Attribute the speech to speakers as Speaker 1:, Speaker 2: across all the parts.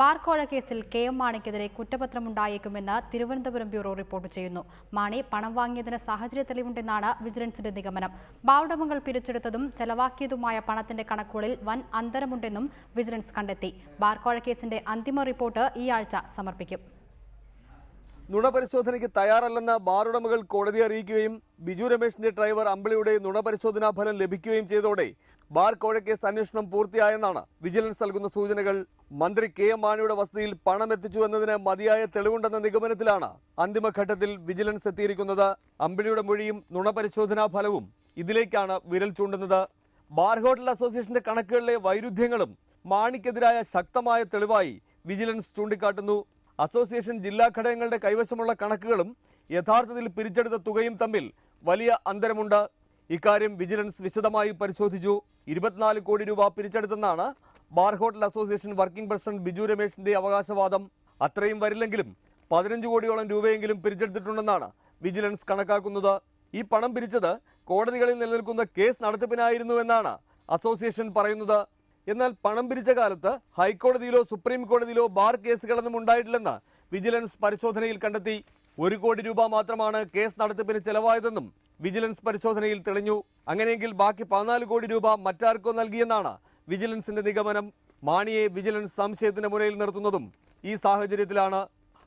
Speaker 1: ബാർക്കോഴ കേസിൽ K M മാണിക്കെതിരെ കുറ്റപത്രമുണ്ടായേക്കുമെന്ന് തിരുവനന്തപുരം ബ്യൂറോ റിപ്പോർട്ട് ചെയ്യുന്നു. മാണി പണം വാങ്ങിയതിന് സാഹചര്യ തെളിവുണ്ടെന്നാണ് വിജിലൻസിന്റെ നിഗമനം. ബാവുടമകൾ പിരിച്ചെടുത്തതും ചെലവാക്കിയതുമായ പണത്തിന്റെ കണക്കുകളിൽ വൻ അന്തരമുണ്ടെന്നും വിജിലൻസ് കണ്ടെത്തി. ബാർക്കോഴ കേസിന്റെ അന്തിമ റിപ്പോർട്ട് ഈ ആഴ്ച സമർപ്പിക്കും.
Speaker 2: നുണപരിശോധനയ്ക്ക് തയ്യാറല്ലെന്ന ബാറുടമകൾ കോടതി അറിയിക്കുകയും ബിജു രമേശിന്റെ ഡ്രൈവർ അമ്പിളിയുടെ നുണപരിശോധനാ ഫലം ലഭിക്കുകയും ചെയ്തതോടെ ബാർ കോഴക്കേസ് അന്വേഷണം പൂർത്തിയായെന്നാണ് വിജിലൻസ് നൽകുന്ന സൂചനകൾ. മന്ത്രി കെ എം മാണിയുടെ വസതിയിൽ പണം എത്തിച്ചു എന്നതിന് മതിയായ തെളിവുണ്ടെന്ന നിഗമനത്തിലാണ് അന്തിമഘട്ടത്തിൽ വിജിലൻസ് എത്തിയിരിക്കുന്നത്. അമ്പിളിയുടെ മൊഴിയും നുണപരിശോധനാ ഫലവും ഇതിലേക്കാണ് വിരൽ ചൂണ്ടുന്നത്. ബാർ ഹോട്ടൽ അസോസിയേഷന്റെ കണക്കുകളിലെ വൈരുദ്ധ്യങ്ങളും മാണിക്കെതിരായ ശക്തമായ തെളിവായി വിജിലൻസ് ചൂണ്ടിക്കാട്ടുന്നു. അസോസിയേഷൻ ജില്ലാ ഘടകങ്ങളുടെ കൈവശമുള്ള കണക്കുകളും യഥാർത്ഥത്തിൽ പിരിച്ചെടുത്ത തുകയും തമ്മിൽ വലിയ അന്തരമുണ്ട്. ഇക്കാര്യം വിജിലൻസ് വിശദമായി പരിശോധിച്ചു. ഇരുപത്തിനാല് കോടി രൂപ പിരിച്ചെടുത്തെന്നാണ് bar hotel association working president Biju രമേശിന്റെ അവകാശവാദം. അത്രയും വരില്ലെങ്കിലും പതിനഞ്ച് കോടിയോളം രൂപയെങ്കിലും പിരിച്ചെടുത്തിട്ടുണ്ടെന്നാണ് വിജിലൻസ് കണക്കാക്കുന്നത്. ഈ പണം പിരിച്ചത് കോടതികളിൽ നിലനിൽക്കുന്ന കേസ് നടത്തിപ്പിനായിരുന്നു എന്നാണ് അസോസിയേഷൻ പറയുന്നത്. എന്നാൽ പണം പിരിച്ച കാലത്ത് ഹൈക്കോടതിയിലോ സുപ്രീം കോടതിയിലോ ബാർ കേസുകളൊന്നും ഉണ്ടായിട്ടില്ലെന്ന് വിജിലൻസ് പരിശോധനയിൽ കണ്ടെത്തി. ഒരു കോടി രൂപ മാത്രമാണ് കേസ് നടത്തിപ്പിന് ചെലവായതെന്നും വിജിലൻസ് പരിശോധനയിൽ തെളിഞ്ഞു. അങ്ങനെയെങ്കിൽ ബാക്കി പതിനാല് കോടി രൂപ മറ്റാർക്കോ നൽകിയെന്നാണ് വിജിലൻസിന്റെ നിഗമനം. മാണിയെ വിജിലൻസ് സംശയത്തിന്റെ മുനയിൽ നിർത്തുന്നതും ഈ സാഹചര്യത്തിലാണ്.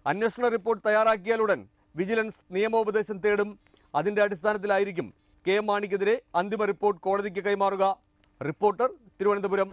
Speaker 2: അന്വേഷണ റിപ്പോർട്ട് തയ്യാറാക്കിയാലുടൻ വിജിലൻസ് നിയമോപദേശം തേടും. അതിന്റെ അടിസ്ഥാനത്തിലായിരിക്കും കെ മാണിക്കെതിരെ അന്തിമ റിപ്പോർട്ട് കോടതിക്ക് കൈമാറുക. റിപ്പോർട്ടർ തിരുവനന്തപുരം.